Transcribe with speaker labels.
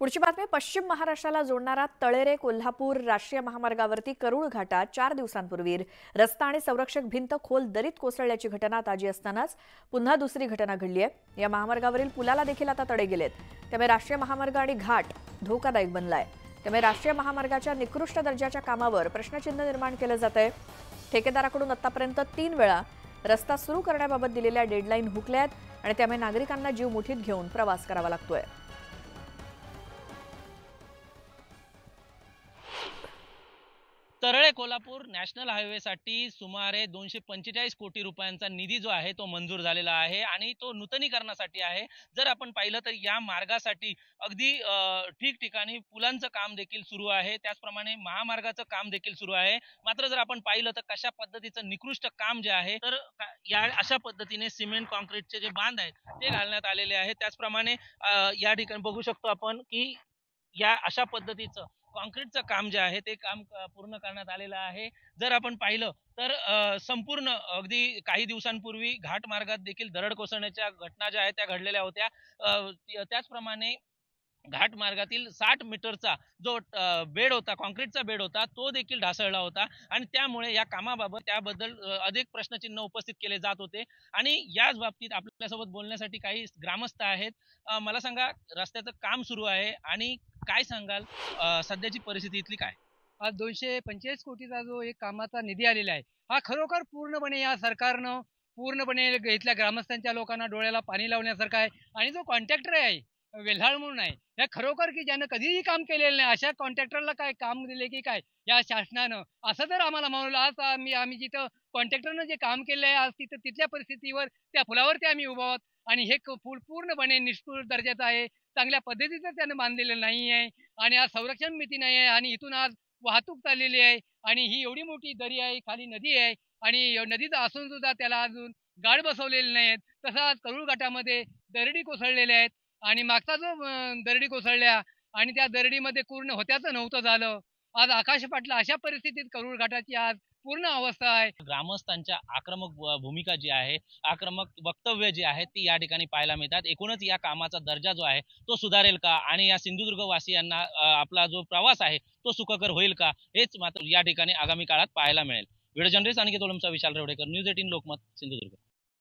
Speaker 1: पुढची बातमी पश्चिम महाराष्ट्राला जोडणारा तळेरे कोल्हापूर राष्ट्रीय महामार्गावरती करुळ घाटात चार दिवसांपूर्वी. रस्ता आणि संरक्षक भिंत खोल दरीत कोसळल्याची घटना ताजी असतानाच पुन्हा दुसरी घटना घडली आहे. या महामार्गावरील पुलाला देखील आता तडे गेलेत. त्यामुळे राष्ट्रीय महामार्ग आणि घाट धोकादायक बनलाय. त्यामुळे राष्ट्रीय महामार्गाच्या निकृष्ट दर्जाच्या कामावर प्रश्नचिन्ह निर्माण केलं जात आहे. ठेकेदाराकडून आतापर्यंत तीन वेळा रस्ता सुरू करण्याबाबत दिलेल्या डेडलाईन हुकल्या आहेत आणि त्यामुळे नागरिकांना जीव मुठीत घेऊन प्रवास करावा लागतोय.
Speaker 2: तरळे कोल्हापूर नॅशनल हायवेसाठी सुमारे दोनशे पंचेचाळीस कोटी रुपयांचा निधी जो आहे तो मंजूर झालेला आहे आणि तो नूतनीकरणासाठी आहे. जर आपण पाहिलं तर या मार्गासाठी अगदी ठिकठिकाणी पुलांचं काम देखील सुरू आहे. त्याचप्रमाणे महामार्गाचं काम देखील सुरू आहे. मात्र जर आपण पाहिलं तर कशा पद्धतीचं निकृष्ट काम जे आहे तर या अशा पद्धतीने सिमेंट कॉन्क्रीटचे जे बांध आहेत ते घालण्यात आलेले आहे त्याचप्रमाणे या ठिकाणी बघू शकतो आपण की या अशा पद्धतीचं कॉन्क्रीटचं काम जे आहे ते काम पूर्ण करण्यात आलेलं आहे. जर आपण पाहिलं तर संपूर्ण अगदी काही दिवसांपूर्वी घाट मार्गात देखील दरड कोसळण्याच्या घटना ज्या आहेत त्या घडलेल्या होत्या. त्याचप्रमाणे घाट मार्गातील साठ मीटरचा जो बेड होता कॉन्क्रीटचा बेड होता तो देखील ढासळला होता. आणि त्यामुळे या कामाबाबत त्याबद्दल अधिक प्रश्नचिन्ह उपस्थित केले जात होते. आणि याच बाबतीत आपल्यासोबत बोलण्यासाठी काही ग्रामस्थ आहेत. मला सांगा रस्त्याचं काम सुरू आहे आणि काय सांगाल? सध्याची परिस्थिती इथली काय?
Speaker 3: आज दोनशे पंचेचाळीस कोटीचा जो एक कामाचा निधी आलेला आहे हा खरोखर पूर्णपणे या सरकारनं पूर्णपणे इथल्या ग्रामस्थांच्या लोकांना डोळ्याला पाणी लावण्यासारखा आहे आणि जो कॉन्ट्रॅक्टर आहे वेल्हाळ म्हणून आहे ह्या खरोखर की ज्यानं कधीही काम केलेलं नाही अशा कॉन्ट्रॅक्टरला काय काम दिले की काय? या शासनानं असं जर आम्हाला म्हणलं आज आम्ही आम्ही जिथं कॉन्ट्रॅक्टरनं जे काम केलं आहे आज तिथं तिथल्या परिस्थितीवर त्या फुलावरती आम्ही उभा आहोत आणि हे फूल पूर्णपणे निष्ठूर दर्जाचं आहे. चांगल्या पद्धतीचं त्यानं बांधलेलं नाही आहे आणि आज संरक्षण मिती नाही आहे आणि इथून आज वाहतूक चाललेली आहे आणि ही एवढी मोठी दरी आहे खाली नदी आहे आणि नदीचं असून सुद्धा त्याला अजून गाड बसवलेले नाहीत तसं करुळ घाटामध्ये दरडी कोसळलेल्या आहेत आणि मागचा जो दरडी कोसळल्या आणि त्या दरडीमध्ये पूर्ण होत्याचं नव्हतं झालं. आज आकाश पाटला अशा परिस्थितीत करूळ घाटाची आज पूर्ण अवस्था आहे.
Speaker 2: ग्रामस्थांच्या आक्रमक भूमिका जी आहे आक्रमक वक्तव्य जी आहेत ती या ठिकाणी पाहायला मिळतात. एकूणच या कामाचा दर्जा जो आहे तो सुधारेल का? आणि या सिंधुदुर्ग वासियांना आपला जो प्रवास आहे तो सुखकर होईल का? हेच मात्र या ठिकाणी आगामी काळात पाहायला मिळेल. व्हिडिओ जर्नलिस्ट आणि तोलमचा विशाल रेवडेकर न्यूज एटीन लोकमत सिंधुदुर्ग.